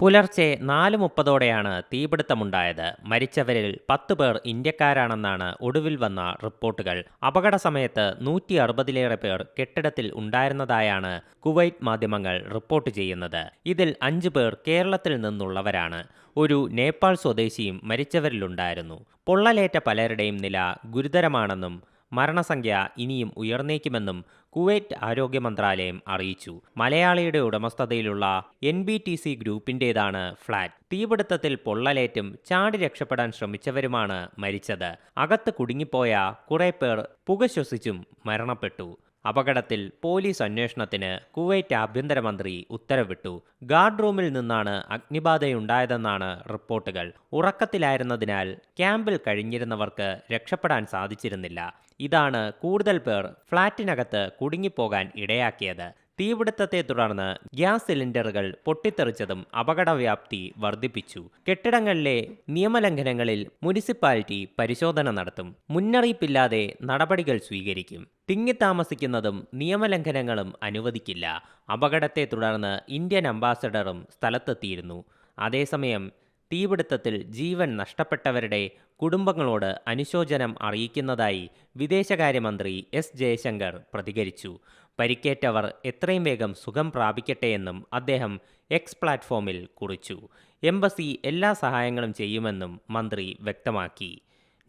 പുലർച്ചെ നാല് മുപ്പതോടെയാണ് തീപിടുത്തമുണ്ടായത്. മരിച്ചവരിൽ പത്ത് പേർ ഇന്ത്യക്കാരാണെന്നാണ് ഒടുവിൽ വന്ന റിപ്പോർട്ടുകൾ. അപകട സമയത്ത് നൂറ്റി അറുപതിലേറെ പേർ കെട്ടിടത്തിൽ ഉണ്ടായിരുന്നതായാണ് കുവൈറ്റ് മാധ്യമങ്ങൾ റിപ്പോർട്ട് ചെയ്യുന്നത്. ഇതിൽ അഞ്ച് പേർ കേരളത്തിൽ നിന്നുള്ളവരാണ്. ഒരു നേപ്പാൾ സ്വദേശിയും മരിച്ചവരിലുണ്ടായിരുന്നു. പൊള്ളലേറ്റ പലരുടെയും നില ഗുരുതരമാണെന്നും മരണസംഖ്യ ഇനിയും ഉയർന്നേക്കുമെന്നും കുവൈറ്റ് ആരോഗ്യ മന്ത്രാലയം അറിയിച്ചു. മലയാളിയുടെ ഉടമസ്ഥതയിലുള്ള എൻ ബി ടി സി ഗ്രൂപ്പിന്റേതാണ് ഫ്ളാറ്റ്. തീപിടുത്തത്തിൽ പൊള്ളലേറ്റും ചാടി രക്ഷപ്പെടാൻ ശ്രമിച്ചവരുമാണ് മരിച്ചത്. അകത്ത് കുടുങ്ങിപ്പോയ കുറെ പേർ പുക ശ്വസിച്ചും മരണപ്പെട്ടു. അപകടത്തിൽ പോലീസ് അന്വേഷണത്തിന് കുവൈറ്റ് ആഭ്യന്തരമന്ത്രി ഉത്തരവിട്ടു. ഗാർഡ് റൂമിൽ നിന്നാണ് അഗ്നിബാധയുണ്ടായതെന്നാണ് റിപ്പോർട്ടുകൾ. ഉറക്കത്തിലായിരുന്നതിനാൽ ക്യാമ്പിൽ കഴിഞ്ഞിരുന്നവർക്ക് രക്ഷപ്പെടാൻ സാധിച്ചിരുന്നില്ല. ഇതാണ് കൂടുതൽ പേർ ഫ്ളാറ്റിനകത്ത് കുടുങ്ങിപ്പോകാൻ ഇടയാക്കിയത്. തീപിടുത്തത്തെ തുടർന്ന് ഗ്യാസ് സിലിണ്ടറുകൾ പൊട്ടിത്തെറിച്ചതും അപകടവ്യാപ്തി വർദ്ധിപ്പിച്ചു. കെട്ടിടങ്ങളിലെ നിയമലംഘനങ്ങളിൽ മുനിസിപ്പാലിറ്റി പരിശോധന നടത്തും. മുന്നറിയിപ്പില്ലാതെ നടപടികൾ സ്വീകരിക്കും. തിങ്ങിത്താമസിക്കുന്നതും നിയമലംഘനങ്ങളും അനുവദിക്കില്ല. അപകടത്തെ തുടർന്ന് ഇന്ത്യൻ അംബാസഡറും സ്ഥലത്തെത്തിയിരുന്നു. അതേസമയം തീപിടുത്തത്തിൽ ജീവൻ നഷ്ടപ്പെട്ടവരുടെ കുടുംബങ്ങളോട് അനുശോചനം അറിയിക്കുന്നതായി വിദേശകാര്യമന്ത്രി എസ് ജയശങ്കർ പ്രതികരിച്ചു. പരിക്കേറ്റവർ എത്രയും വേഗം സുഖം പ്രാപിക്കട്ടെയെന്നും അദ്ദേഹം എക്സ് പ്ലാറ്റ്ഫോമിൽ കുറിച്ചു. എംബസി എല്ലാ സഹായങ്ങളും ചെയ്യുമെന്നും മന്ത്രി വ്യക്തമാക്കി.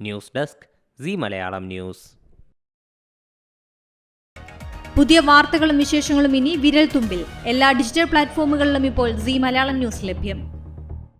News desk C Malayalam news. പുതിയ വാർത്തകളും വിശേഷങ്ങളും ഇനി വിരൽ തുമ്പിൽ എല്ലാ ഡിജിറ്റൽ പ്ലാറ്റ്ഫോമുകളിലും ഇപ്പോൾ സി മലയാളം ന്യൂസ് ലഭ്യം.